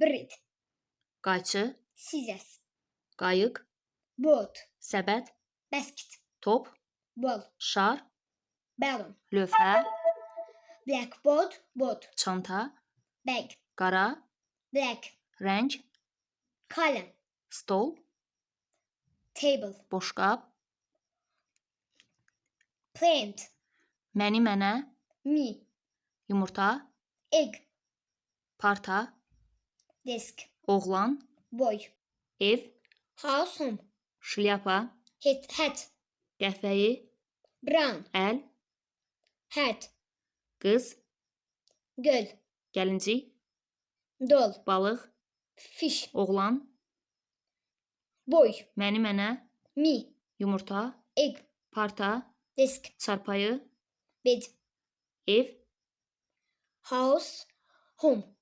bread, qayçı, scissors, qayıq, boat, səbət, basket, top, ball, şar, balloon, lövhə, blackboard, boat, çanta, bag, qara, black, rəng, column, stol, table, boşqab, plant, məni mənə, me, yumurta, egg, parta, desk, oğlan, boy, ev, house, home, şlyapa, hat, hat, qəhvəyi, brown, əl, hat, qız, girl, gəlincik, doll, balıq, fish, oğlan, boy, məni mənə, me, yumurta, egg, parta, desk, çarpayı, bed, ev, house, home,